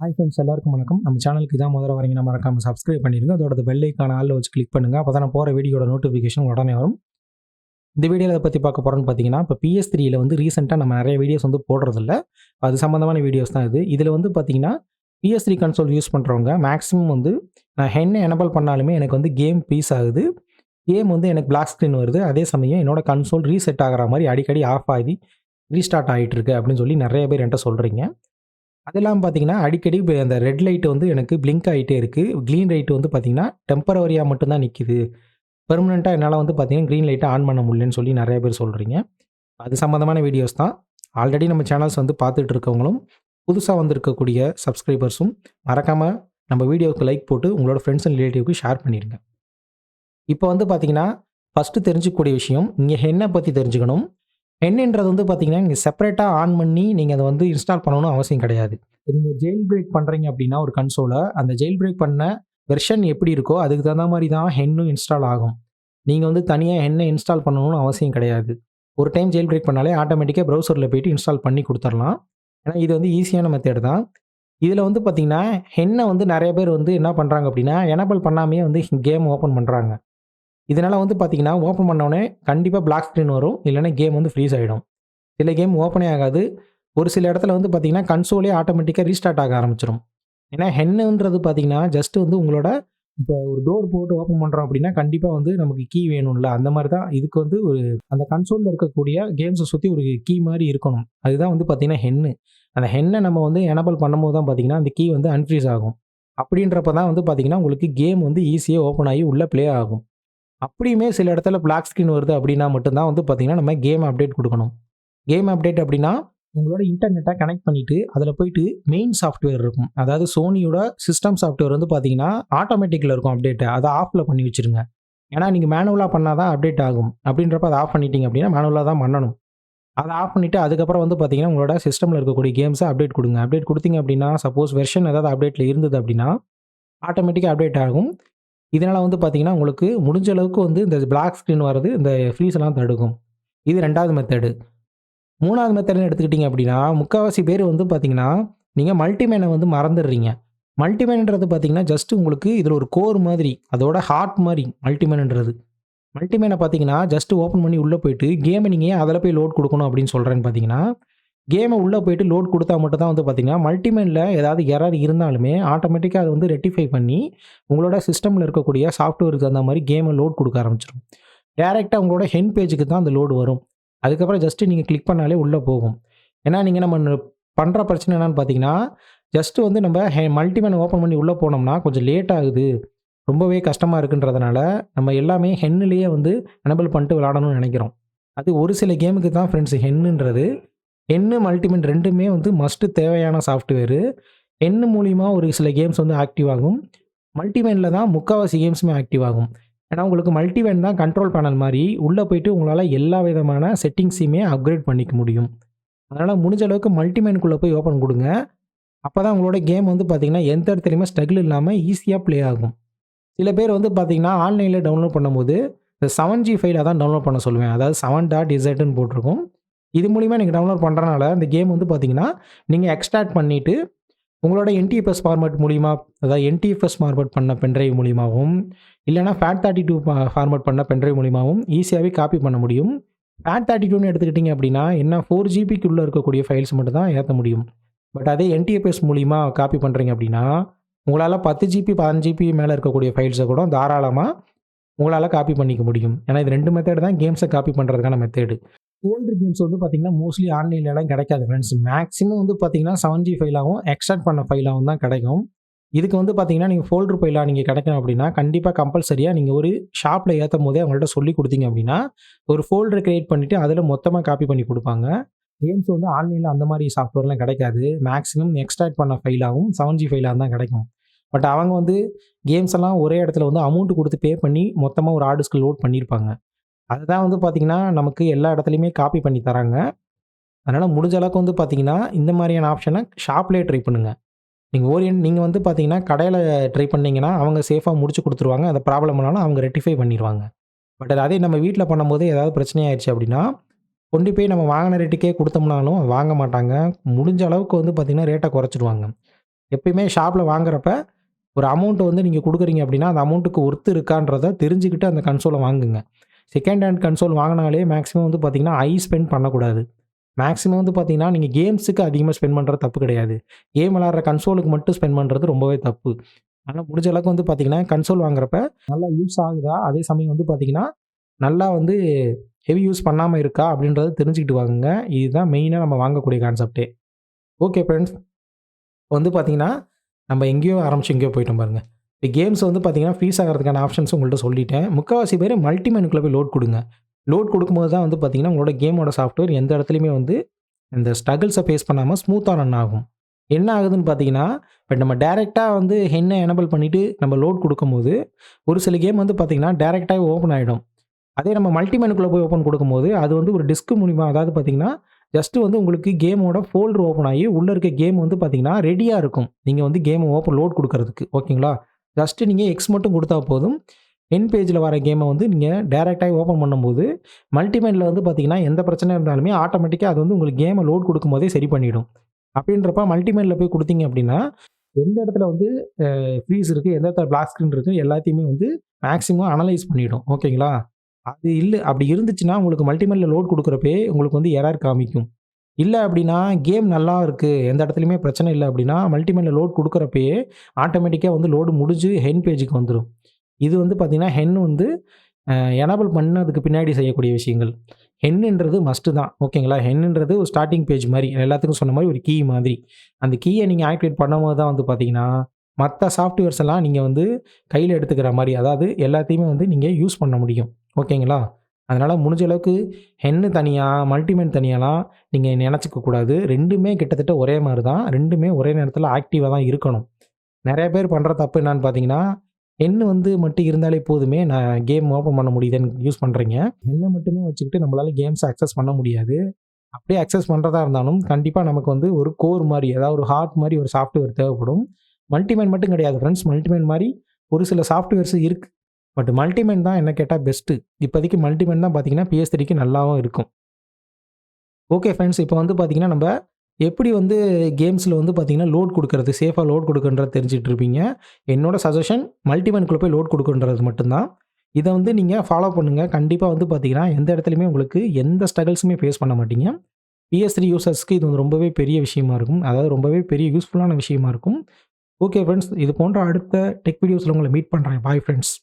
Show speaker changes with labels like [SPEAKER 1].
[SPEAKER 1] Hi friends எல்லாருக்கும் வணக்கம். நம்ம சேனலுக்கு இதான் முதல்ல வரீங்கன்னா நம்ம மறக்காம சப்ஸ்கிரைப் பண்ணிடுங்க. அதோட பெல்லைக்கான ஆளில் வச்சு கிளிக் பண்ணுங்கள் அப்போ தான் போகிற வீடியோட நோட்டிஃபிகேஷன் உடனே வரும். இந்த வீடியோவில் அதை பற்றி பார்க்க போகிறோன்னு பார்த்தீங்கன்னா இப்போ பிஎஸ் த்ரீயில் வந்து ரீசெண்டாக நம்ம நிறைய வீடியோஸ் வந்து போடுறதில்ல. அது சம்மந்தமான வீடியோஸ் தான் இது. இதில் வந்து பார்த்தீங்கன்னா பிஎஸ் த்ரீ கன்சோல் யூஸ் பண்ணுறவங்க மேக்ஸிமம் வந்து நான் என்ன எனபிள் பண்ணாலுமே எனக்கு வந்து கேம் பீஸ் ஆகுது. கேம் வந்து எனக்கு பிளாக் ஸ்க்ரீன் வருது. அதே சமயம் என்னோடய கன்சோல் ரீசெட் ஆகிற மாதிரி அடிக்கடி ஆஃப் ஆகி ரீஸ்டார்ட் ஆகிட்டு இருக்கு அப்படின்னு சொல்லி நிறைய பேர் என்கிட்ட சொல்கிறீங்க அதெல்லாம் பார்த்தீங்கன்னா அடிக்கடி இப்போ அந்த ரெட் லைட் வந்து எனக்கு பிளிங்க் ஆகிட்டே இருக்குது க்ளீன் லைட் வந்து பார்த்தீங்கன்னா டெம்பரவரியாக மட்டும்தான் நிற்கிது பெர்மனெண்ட்டாக என்னால் வந்து பார்த்தீங்கன்னா க்ரீன் லைட்டை ஆன் பண்ண முடியலன்னு சொல்லி நிறைய பேர் சொல்கிறீங்க அது சம்மந்தமான வீடியோஸ் தான். ஆல்ரெடி நம்ம சேனல்ஸ் வந்து பார்த்துட்டு இருக்கவங்களும் புதுசாக வந்திருக்கக்கூடிய சப்ஸ்கிரைபர்ஸும் மறக்காமல் நம்ம வீடியோவுக்கு லைக் போட்டு உங்களோட ஃப்ரெண்ட்ஸ் அண்ட் ரிலேட்டிவ்க்கு ஷேர் பண்ணிடுங்க இப்போ வந்து பார்த்தீங்கன்னா ஃபஸ்ட்டு தெரிஞ்சுக்கக்கூடிய விஷயம் இங்கே ஹென்னை பற்றி தெரிஞ்சுக்கணும்? என்னன்றது வந்து பார்த்தீங்கன்னா நீங்கள் செப்பரேட்டாக ஆன் பண்ணி நீங்கள் அதை வந்து இன்ஸ்டால் பண்ணணும் அவசியம் கிடையாது. நீங்கள் ஜெயில் பிரேக் பண்ணுறீங்க அப்படின்னா ஒரு கன்சோலை அந்த ஜெயில் பிரேக் பண்ண வெர்ஷன் எப்படி இருக்கோ அதுக்கு தகுந்த மாதிரி தான் ஹென்னும் இன்ஸ்டால் ஆகும். நீங்கள் வந்து தனியாக ஹென்னை இன்ஸ்டால் பண்ணணும்னு அவசியம் கிடையாது. ஒரு டைம் ஜெயில் பிரேக் பண்ணாலே ஆட்டோமேட்டிக்காக ப்ரௌசரில் போயிட்டு இன்ஸ்டால் பண்ணி கொடுத்துடலாம். ஏன்னா இது வந்து ஈஸியான மெத்தேட் தான். இதில் வந்து பார்த்தீங்கன்னா ஹென்னை வந்து நிறைய பேர் வந்து என்ன பண்ணுறாங்க அப்படின்னா எனபிள் பண்ணாமே வந்து கேம் ஓப்பன் பண்ணுறாங்க இதனால் வந்து பார்த்தீங்கன்னா ஓப்பன் பண்ணோடனே கண்டிப்பாக பிளாக் ஸ்க்ரீன் வரும். இல்லைனா கேம் வந்து ஃப்ரீஸ் ஆகிடும் சில கேம் ஓப்பனே ஆகாது. ஒரு சில இடத்துல வந்து பார்த்தீங்கன்னா கன்சோலே ஆட்டோமேட்டிக்காக ரீஸ்டார்ட் ஆக ஆரம்பிச்சிடும் ஏன்னா ஹென்னுன்றது பார்த்தீங்கன்னா ஜஸ்ட் வந்து உங்களோட இப்போ ஒரு டோர் போட்டு ஓப்பன் பண்ணுறோம் அப்படின்னா கண்டிப்பாக வந்து நமக்கு கீ வேணும்ல. அந்த மாதிரி தான் இதுக்கு வந்து ஒரு அந்த கன்சோலில் இருக்கக்கூடிய கேம்ஸை சுற்றி ஒரு கீ மாதிரி இருக்கணும். அதுதான் வந்து பார்த்தீங்கன்னா ஹென்னு அந்த ஹென்னை நம்ம வந்து எனபிள் பண்ணும்போது தான் பார்த்தீங்கன்னா அந்த கீ வந்து அன்ஃப்ரீஸ் ஆகும். அப்படின்றப்ப தான் வந்து பார்த்தீங்கன்னா உங்களுக்கு கேம் வந்து ஈஸியாக ஓப்பன் ஆகி உள்ளே ப்ளே ஆகும். அப்படியுமே சில இடத்துல பிளாக் ஸ்க்ரீன் வருது அப்படின்னா மட்டும்தான் வந்து பார்த்தீங்கன்னா நம்ம கேம் அப்டேட் கொடுக்கணும். கேம் அப்டேட் அப்படின்னா உங்களோட இன்டர்நெட்டை கனெக்ட் பண்ணிவிட்டு அதில் போயிட்டு மெயின் சாஃப்ட்வேர் இருக்கும். அதாவது சோனியோட சிஸ்டம் சாஃப்ட்வேர் வந்து பார்த்தீங்கன்னா ஆட்டோமேட்டிக்கில் இருக்கும் அப்டேட்டை அதை ஆஃபில் பண்ணி வச்சுருங்க. ஏன்னா நீங்கள் மேனுவலாக பண்ணால் தான் அப்டேட் ஆகும். அப்படின்றப்ப அதை ஆஃப் பண்ணிட்டீங்க அப்படின்னா மேனுவலாக தான் பண்ணணும். அதை ஆஃப் பண்ணிவிட்டு அதுக்கப்புறம் வந்து பார்த்தீங்கன்னா உங்களோட சிஸ்டமில் இருக்கக்கூடிய கேம்ஸை அப்டேட் கொடுங்க. அப்டேட் கொடுத்தீங்க அப்படின்னா சப்போஸ் வெர்ஷன் ஏதாவது அப்டேட்டில் இருந்தது அப்படின்னா ஆட்டோமேட்டிக்காக அப்டேட் ஆகும். இதனால் வந்து பார்த்தீங்கன்னா உங்களுக்கு முடிஞ்ச அளவுக்கு வந்து இந்த பிளாக் ஸ்க்ரீன் வர்றது இந்த ஃப்ரீஸ் எல்லாம் தடுக்கும். இது ரெண்டாவது மெத்தடு மூணாவது மெத்தட்னு எடுத்துக்கிட்டிங்க அப்படின்னா முக்கால்வாசி பேர் வந்து பார்த்தீங்கன்னா நீங்கள் மல்டிமேனை வந்து மறந்துடுறீங்க. மல்டிமேன்ன்றது பார்த்தீங்கன்னா ஜஸ்ட் உங்களுக்கு இதில் ஒரு கோர் மாதிரி அதோட ஹார்ட் மாதிரி மல்டிமேன்ன்றது மல்டிமேனை பார்த்தீங்கன்னா ஜஸ்ட் ஓப்பன் பண்ணி உள்ளே போயிட்டு கேமை நீங்கள் அதில் போய் லோட் கொடுக்கணும் அப்படின்னு சொல்கிறேன்னு பார்த்தீங்கன்னா கேமை உள்ளே போயிட்டு லோட் கொடுத்தா மட்டும் தான் வந்து பார்த்தீங்கன்னா மல்டிமேனில் ஏதாவது எரர் இருந்தாலுமே ஆட்டோமேட்டிக்காக அதை வந்து ரெட்டிஃபை பண்ணி உங்களோட சிஸ்டமில் இருக்கக்கூடிய சாஃப்ட்வேருக்கு தகுந்த மாதிரி கேமை லோட் கொடுக்க ஆரம்பிச்சிடும் டேரெக்டாக உங்களோட ஹென் பேஜுக்கு தான் அந்த லோடு வரும். அதுக்கப்புறம் ஜஸ்ட்டு நீங்கள் கிளிக் பண்ணாலே உள்ளே போகும். ஏன்னா நீங்கள் நம்ம பண்ணுற பிரச்சனை என்னென்னு பார்த்தீங்கன்னா ஜஸ்ட்டு வந்து நம்ம ஹே மல்டிமேன் ஓப்பன் பண்ணி உள்ளே போனோம்னா கொஞ்சம் லேட் ஆகுது. ரொம்பவே கஷ்டமாக இருக்குன்றதுனால நம்ம எல்லாமே ஹென்னுலேயே வந்து எனபிள் பண்ணிட்டு விளாடணும்னு நினைக்கிறோம். அது ஒரு சில கேமுக்கு தான் ஃப்ரெண்ட்ஸ் ஹென்னுன்றது ஹென்னு மல்டிமெண்ட் ரெண்டுமே வந்து மஸ்ட்டு தேவையான சாஃப்ட்வேரு ஹென்னு மூலிமா ஒரு சில கேம்ஸ் வந்து ஆக்டிவ் ஆகும். மல்டிமேனில் தான் முக்கால்வாசி கேம்ஸுமே ஆக்டிவ் ஆகும். ஏன்னா உங்களுக்கு மல்டிவேன் தான் கண்ட்ரோல் பேனல் மாதிரி உள்ளே போயிட்டு உங்களால் எல்லா விதமான செட்டிங்ஸையுமே அப்கிரேட் பண்ணிக்க முடியும். அதனால் முடிஞ்ச அளவுக்கு மல்டிமேனுக்குள்ளே போய் ஓப்பன் கொடுங்க. அப்போ தான் உங்களோட கேம் வந்து பார்த்திங்கன்னா எந்த இடத்துலையுமே ஸ்ட்ரகிள் இல்லாமல் ஈஸியாக ப்ளே ஆகும். சில பேர் வந்து பார்த்திங்கன்னா ஆன்லைனில் டவுன்லோட் பண்ணும்போது இந்த செவன் ஜி ஃபைலாக தான் டவுன்லோட் பண்ண சொல்லுவேன். அதாவது செவன் டாட் இசட்னு போட்டிருக்கும். இது மூலிமா நீங்கள் டவுன்லோட் பண்ணுறனால இந்த கேம் வந்து பார்த்தீங்கன்னா நீங்கள் எக்ஸ்ட்ராக்ட் பண்ணிவிட்டு உங்களோட என்டிஎஃப்எஸ் ஃபார்மேட் மூலிமா அதாவது என்டிஎஃப்எஸ் ஃபார்மேட் பண்ண பென்ட்ரைவ் மூலியமாகவும் இல்லைனா ஃபேட் தேர்ட்டி டூ ஃபார்மேட் பண்ண பென்ட்ரைவ் மூலியமாகவும் ஈஸியாகவே காப்பி பண்ண முடியும். ஃபேட் தேர்ட்டி டூன்னு எடுத்துக்கிட்டிங்க அப்படின்னா என்ன ஃபோர் ஜிபிக்குள்ளே இருக்கக்கூடிய ஃபைல்ஸ் மட்டும் தான் ஏற்ற முடியும். பட் அதே என்டிஎஃப்எஸ் மூலிமா காப்பி பண்ணுறீங்க அப்படின்னா உங்களால் பத்து ஜிபி பதினஞ்சு ஜிபி மேலே இருக்கக்கூடிய ஃபைல்ஸை கூட தாராளமாக உங்களால் காப்பி பண்ணிக்க முடியும். ஏன்னா இது ரெண்டு மெத்தேடு தான் கேம்ஸை காப்பி பண்ணுறதுக்கான மெத்தேடு ஓல்டு கேம்ஸ் வந்து பார்த்தீங்கன்னா மோஸ்ட்லி ஆன்லைன்லலாம் கிடைக்காது ஃப்ரெண்ட்ஸ் மேக்ஸிமம் வந்து பார்த்தீங்கன்னா செவன் ஜி ஃபைலாகவும் எக்ஸ்ட்ராக்ட் பண்ண ஃபைலாகவும் தான் கிடைக்கும். இதுக்கு வந்து பார்த்தீங்கன்னா நீங்கள் ஃபோல்டர் ஃபைலாக நீங்கள் கிடைக்கணும் அப்படின்னா கண்டிப்பாக கம்பல்சரியாக நீங்கள் ஒரு ஷாப்பில் ஏற்றும் போதே அவங்கள்ட்ட சொல்லி கொடுத்தீங்க அப்படின்னா ஒரு ஃபோல்டர் க்ரியேட் பண்ணிவிட்டு அதில் மொத்தமாக காப்பி பண்ணி கொடுப்பாங்க. கேம்ஸ் வந்து ஆன்லைனில் அந்த மாதிரி சாஃப்ட்வேர்லாம் கிடைக்காது. மேக்ஸிமம் எக்ஸ்ட்ராக்ட் பண்ண ஃபைலாகவும் செவன் ஜி ஃபைலாக தான் கிடைக்கும். பட் அவங்க வந்து கேம்ஸ் எல்லாம் ஒரே இடத்துல வந்து அமௌண்ட் கொடுத்து பே பண்ணி மொத்தமாக ஒரு ஆர்டிஸ்க்கு லோட் பண்ணியிருப்பாங்க அதுதான் வந்து பார்த்திங்கன்னா நமக்கு எல்லா இடத்துலையுமே காப்பி பண்ணி தராங்க. அதனால் முடிஞ்ச அளவுக்கு வந்து பார்த்திங்கன்னா இந்த மாதிரியான ஆப்ஷனை ஷாப்லேயே ட்ரை பண்ணுங்கள் நீங்கள் ஓரியன் நீங்கள் வந்து பார்த்தீங்கன்னா கடையில் ட்ரை பண்ணிங்கன்னா அவங்க சேஃபாக முடிச்சு கொடுத்துருவாங்க. அந்த ப்ராப்ளம் ஆனாலும் அவங்க ரெட்டிஃபை பண்ணிடுவாங்க பட் அதே நம்ம வீட்டில் பண்ணும்போது ஏதாவது பிரச்சனை பிரச்சனையாயிடுச்சு அப்படின்னா கொண்டு போய் நம்ம வாங்கின ரேட்டுக்கே கொடுத்தோம்னாலும் வாங்க மாட்டாங்க. முடிஞ்ச அளவுக்கு வந்து பார்த்திங்கன்னா ரேட்டை குறைச்சிடுவாங்க எப்பயுமே ஷாப்பில் வாங்குறப்ப ஒரு அமௌண்ட்டை வந்து நீங்கள் கொடுக்குறீங்க அப்படின்னா அந்த அமௌண்ட்டுக்கு ஒர்த்து இருக்கான்றத தெரிஞ்சுக்கிட்டு அந்த கன்சோலை வாங்குங்க. செகண்ட் ஹேண்ட் கன்சோல் வாங்கினாலே மேக்ஸிமம் வந்து பார்த்தீங்கன்னா ஐ ஸ்பெண்ட் பண்ணக்கூடாது. மேக்ஸிமம் வந்து பார்த்தீங்கன்னா நீங்கள் கேம்ஸுக்கு அதிகமாக ஸ்பெண்ட் பண்ணுறது தப்பு கிடையாது. கேம் விளாட்ற கன்சோலுக்கு மட்டும் ஸ்பெண்ட் பண்ணுறது ரொம்பவே தப்பு. ஆனால் முடிஞ்ச அளவுக்கு வந்து பார்த்தீங்கன்னா கன்சோல் வாங்குறப்ப நல்லா யூஸ் ஆகுதா? அதே சமயம் வந்து பார்த்தீங்கன்னா நல்லா வந்து ஹெவி யூஸ் பண்ணாமல் இருக்கா? அப்படின்றத தெரிஞ்சுக்கிட்டு வாங்குங்க. இதுதான் மெயினாக நம்ம வாங்கக்கூடிய கான்செப்டே ஓகே ஃப்ரெண்ட்ஸ் வந்து பார்த்தீங்கன்னா நம்ம எங்கேயோ ஆரம்பிச்சு எங்கேயோ போயிட்டோம் பாருங்க. இப்போ கேம்ஸ் வந்து பார்த்தீங்கன்னா ஃப்ரீஸ் ஆகிறதுக்கான ஆப்ஷன்ஸ் உங்கள்கிட்ட சொல்லிட்டேன். முக்கால்வாசி பேர் மல்டி மெனுக்குள்ளே போய் லோட் கொடுங்க. லோட் கொடுக்கும்போது தான் வந்து பார்த்தீங்கன்னா உங்களோட கேமோட சாஃப்ட்வேர் எந்த இடத்துலையுமே வந்து இந்த ஸ்ட்ரகிள்ஸை ஃபேஸ் பண்ணாமல் ஸ்மூத்தாக ரன் ஆகும். என்ன ஆகுதுன்னு பார்த்தீங்கன்னா இப்போ நம்ம டேரெக்டாக வந்து ஹென்னை எனபிள் பண்ணிவிட்டு நம்ம லோட் கொடுக்கும்போது ஒரு சில கேம் வந்து பார்த்திங்கன்னா டேரெக்டாக ஓப்பன் ஆகிடும் அதே நம்ம மல்டி மெனுக்குள்ளே போய் ஓப்பன் கொடுக்கும்போது அது வந்து ஒரு டிஸ்க் மூலிமா அதாவது பார்த்தீங்கன்னா ஜஸ்ட்டு வந்து உங்களுக்கு கேமோட ஃபோல்டர் ஓப்பன் ஆகி உள்ளே இருக்க கேம் வந்து பார்த்தீங்கன்னா ரெடியாக இருக்கும். நீங்கள் வந்து கேமை ஓப்பன் லோட் கொடுக்கறதுக்கு. ஓகேங்களா ஜஸ்ட்டு நீங்கள் எக்ஸ் மட்டும் கொடுத்தா போதும். என் பேஜில் வர கேமை வந்து நீங்கள் டேரெக்டாக ஓப்பன் பண்ணும்போது மல்டிமேனில் வந்து பார்த்தீங்கன்னா எந்த பிரச்சனை இருந்தாலுமே ஆட்டோமேட்டிக்காக அது வந்து உங்களுக்கு கேமை லோட் கொடுக்கும் போதே சரி பண்ணிவிடும் அப்படின்றப்ப மல்டிமேனில் போய் கொடுத்தீங்க அப்படின்னா எந்த இடத்துல வந்து ஃப்ரீஸ் இருக்குது எந்த இடத்துல பிளாக் ஸ்க்ரீன் இருக்குது எல்லாத்தையுமே வந்து மேக்ஸிமம் அனலைஸ் பண்ணிவிடும் ஓகேங்களா அது இல்லை அப்படி இருந்துச்சுன்னா உங்களுக்கு மல்டிமேனில் லோட் கொடுக்குறப்பே உங்களுக்கு வந்து எரர் காமிக்கும். இல்லை அப்படின்னா கேம் நல்லா இருக்குது எந்த இடத்துலையுமே பிரச்சனை இல்லை அப்படின்னா மல்டிமேனில் லோட் கொடுக்குறப்பயே ஆட்டோமேட்டிக்காக வந்து லோடு முடிஞ்சு ஹென் பேஜுக்கு வந்துடும் இது வந்து பார்த்திங்கன்னா ஹென் வந்து எனபிள் பண்ணதுக்கு பின்னாடி செய்யக்கூடிய விஷயங்கள். ஹென்னுன்றது மஸ்ட்டு தான் ஓகேங்களா? ஹென்னுன்றது ஒரு ஸ்டார்டிங் பேஜ் மாதிரி எல்லாத்துக்கும் சொன்ன மாதிரி ஒரு கீ மாதிரி. அந்த கீயை நீங்கள் ஆக்டிவேட் பண்ணும்போது தான் வந்து பார்த்தீங்கன்னா மற்ற சாஃப்ட்வேர்ஸ் எல்லாம் நீங்கள் வந்து கையில் எடுத்துக்கிற மாதிரி அதாவது எல்லாத்தையுமே வந்து நீங்கள் யூஸ் பண்ண முடியும் ஓகேங்களா? அதனால் முடிஞ்ச அளவுக்கு ஹென்னு தனியாக மல்டிமேன் தனியாலாம் நீங்கள் நினச்சிக்க கூடாது. ரெண்டுமே கிட்டத்தட்ட ஒரே மாதிரி தான் ரெண்டுமே ஒரே நேரத்தில் ஆக்டிவாக தான் இருக்கணும். நிறைய பேர் பண்ணுற தப்பு என்னான்னு பார்த்தீங்கன்னா ஹென்னு வந்து மட்டும் இருந்தாலே போதுமே நான் கேம் ஓப்பன் பண்ண முடியுதுன்னு யூஸ் பண்ணுறீங்க ஹென்னை மட்டுமே வச்சுக்கிட்டு நம்மளால் கேம்ஸ் அக்சஸ் பண்ண முடியாது. அப்படியே அக்சஸ் பண்ணுறதா இருந்தாலும் கண்டிப்பாக நமக்கு வந்து ஒரு கோர் மாதிரி ஏதாவது ஒரு ஹார்ட் மாதிரி ஒரு சாஃப்ட்வேர் தேவைப்படும். மல்டிமேன் மட்டும் கிடையாது ஃப்ரெண்ட்ஸ் மல்டிமேன் மாதிரி ஒரு சில சாஃப்ட்வேர்ஸ் இருக்குது பட் மல்டிமேன் தான் என்ன கேட்டால் பெஸ்ட்டு இப்போதைக்கு மல்டிமேன் தான் பார்த்தீங்கன்னா பிஎஸ் த்ரீக்கு நல்லாவும் இருக்கும். ஓகே ஃப்ரெண்ட்ஸ் இப்போ வந்து பார்த்தீங்கன்னா நம்ம எப்படி வந்து கேம்ஸில் வந்து பார்த்தீங்கன்னா லோட் கொடுக்கறது சேஃபாக லோட் கொடுக்குன்றது தெரிஞ்சுட்டு இருப்பீங்க. என்னோட சஜஷன் மல்டிமேனுக்குள்ளே போய் லோட் கொடுக்குன்றது மட்டும்தான். இதை வந்து நீங்கள் ஃபாலோ பண்ணுங்கள் கண்டிப்பாக வந்து பார்த்தீங்கன்னா எந்த இடத்துலையுமே உங்களுக்கு எந்த ஸ்ட்ரகிள்ஸுமே ஃபேஸ் பண்ண மாட்டீங்க. பிஎஸ் த்ரீ யூசர்ஸ்க்கு இது வந்து ரொம்பவே பெரிய விஷயமா இருக்கும். அதாவது ரொம்பவே பெரிய யூஸ்ஃபுல்லான விஷயமா இருக்கும். ஓகே ஃப்ரெண்ட்ஸ் இது போன்ற அடுத்த டெக் வீடியோஸில் உங்களை மீட் பண்ணுறேன் பாய் ஃப்ரெண்ட்ஸ்